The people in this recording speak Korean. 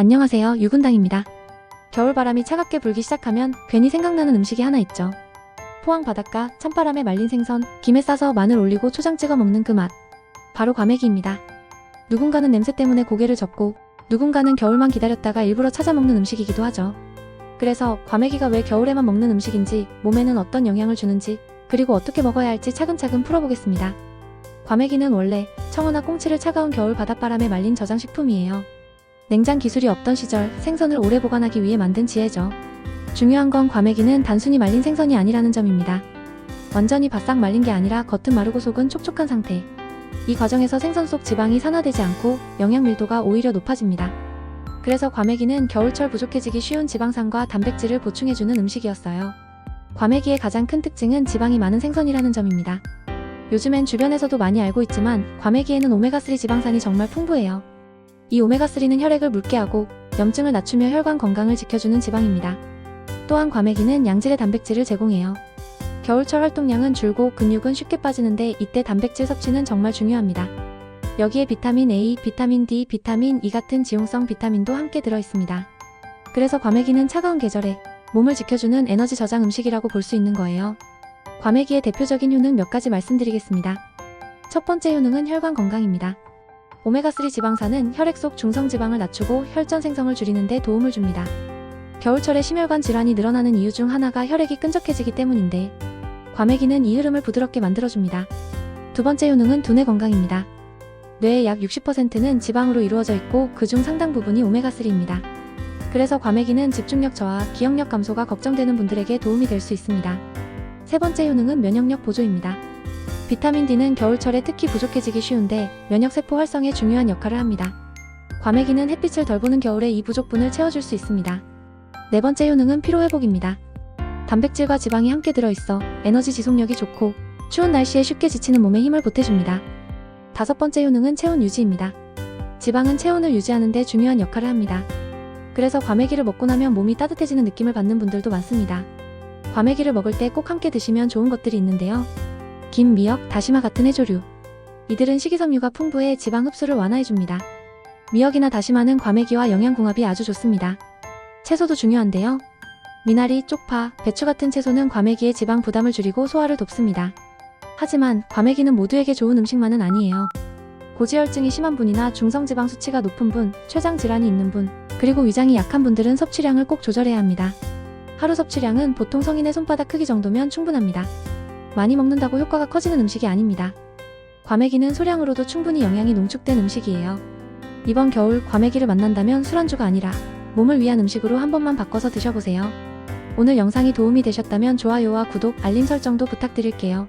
안녕하세요. 유군당입니다. 겨울바람이 차갑게 불기 시작하면 괜히 생각나는 음식이 하나 있죠. 포항 바닷가 찬바람에 말린 생선, 김에 싸서 마늘 올리고 초장 찍어 먹는 그 맛. 바로 과메기입니다. 누군가는 냄새 때문에 고개를 접고 누군가는 겨울만 기다렸다가 일부러 찾아 먹는 음식이기도 하죠. 그래서 과메기가 왜 겨울에만 먹는 음식인지, 몸에는 어떤 영향을 주는지, 그리고 어떻게 먹어야 할지 차근차근 풀어보겠습니다. 과메기는 원래 청어나 꽁치를 차가운 겨울 바닷바람에 말린 저장식품이에요. 냉장 기술이 없던 시절 생선을 오래 보관하기 위해 만든 지혜죠. 중요한 건 과메기는 단순히 말린 생선이 아니라는 점입니다. 완전히 바싹 말린 게 아니라 겉은 마르고 속은 촉촉한 상태. 이 과정에서 생선 속 지방이 산화되지 않고 영양 밀도가 오히려 높아집니다. 그래서 과메기는 겨울철 부족해지기 쉬운 지방산과 단백질을 보충해주는 음식이었어요. 과메기의 가장 큰 특징은 지방이 많은 생선이라는 점입니다. 요즘엔 주변에서도 많이 알고 있지만 과메기에는 오메가3 지방산이 정말 풍부해요. 이 오메가3는 혈액을 묽게 하고 염증을 낮추며 혈관 건강을 지켜주는 지방입니다. 또한 과메기는 양질의 단백질을 제공해요. 겨울철 활동량은 줄고 근육은 쉽게 빠지는데 이때 단백질 섭취는 정말 중요합니다. 여기에 비타민 A, 비타민 D, 비타민 E 같은 지용성 비타민도 함께 들어 있습니다. 그래서 과메기는 차가운 계절에 몸을 지켜주는 에너지 저장 음식이라고 볼 수 있는 거예요. 과메기의 대표적인 효능 몇 가지 말씀드리겠습니다. 첫 번째 효능은 혈관 건강입니다. 오메가3 지방산은 혈액 속 중성 지방을 낮추고 혈전 생성을 줄이는 데 도움을 줍니다. 겨울철에 심혈관 질환이 늘어나는 이유 중 하나가 혈액이 끈적해지기 때문인데 과메기는 이 흐름을 부드럽게 만들어줍니다. 두 번째 효능은 두뇌 건강입니다. 뇌의 약 60%는 지방으로 이루어져 있고 그중 상당 부분이 오메가3입니다. 그래서 과메기는 집중력 저하, 기억력 감소가 걱정되는 분들에게 도움이 될 수 있습니다. 세 번째 효능은 면역력 보조입니다. 비타민 D는 겨울철에 특히 부족해지기 쉬운데 면역세포 활성에 중요한 역할을 합니다. 과메기는 햇빛을 덜 보는 겨울에 이 부족분을 채워줄 수 있습니다. 네 번째 효능은 피로회복입니다. 단백질과 지방이 함께 들어있어 에너지 지속력이 좋고 추운 날씨에 쉽게 지치는 몸에 힘을 보태줍니다. 다섯 번째 효능은 체온 유지입니다. 지방은 체온을 유지하는 데 중요한 역할을 합니다. 그래서 과메기를 먹고 나면 몸이 따뜻해지는 느낌을 받는 분들도 많습니다. 과메기를 먹을 때 꼭 함께 드시면 좋은 것들이 있는데요. 김, 미역, 다시마 같은 해조류. 이들은 식이섬유가 풍부해 지방 흡수를 완화해줍니다. 미역이나 다시마는 과메기와 영양궁합이 아주 좋습니다. 채소도 중요한데요. 미나리, 쪽파, 배추 같은 채소는 과메기의 지방 부담을 줄이고 소화를 돕습니다. 하지만 과메기는 모두에게 좋은 음식만은 아니에요. 고지혈증이 심한 분이나 중성지방 수치가 높은 분, 췌장 질환이 있는 분, 그리고 위장이 약한 분들은 섭취량을 꼭 조절해야 합니다. 하루 섭취량은 보통 성인의 손바닥 크기 정도면 충분합니다. 많이 먹는다고 효과가 커지는 음식이 아닙니다. 과메기는 소량으로도 충분히 영양이 농축된 음식이에요. 이번 겨울 과메기를 만난다면 술안주가 아니라 몸을 위한 음식으로 한 번만 바꿔서 드셔보세요. 오늘 영상이 도움이 되셨다면 좋아요와 구독, 알림 설정도 부탁드릴게요.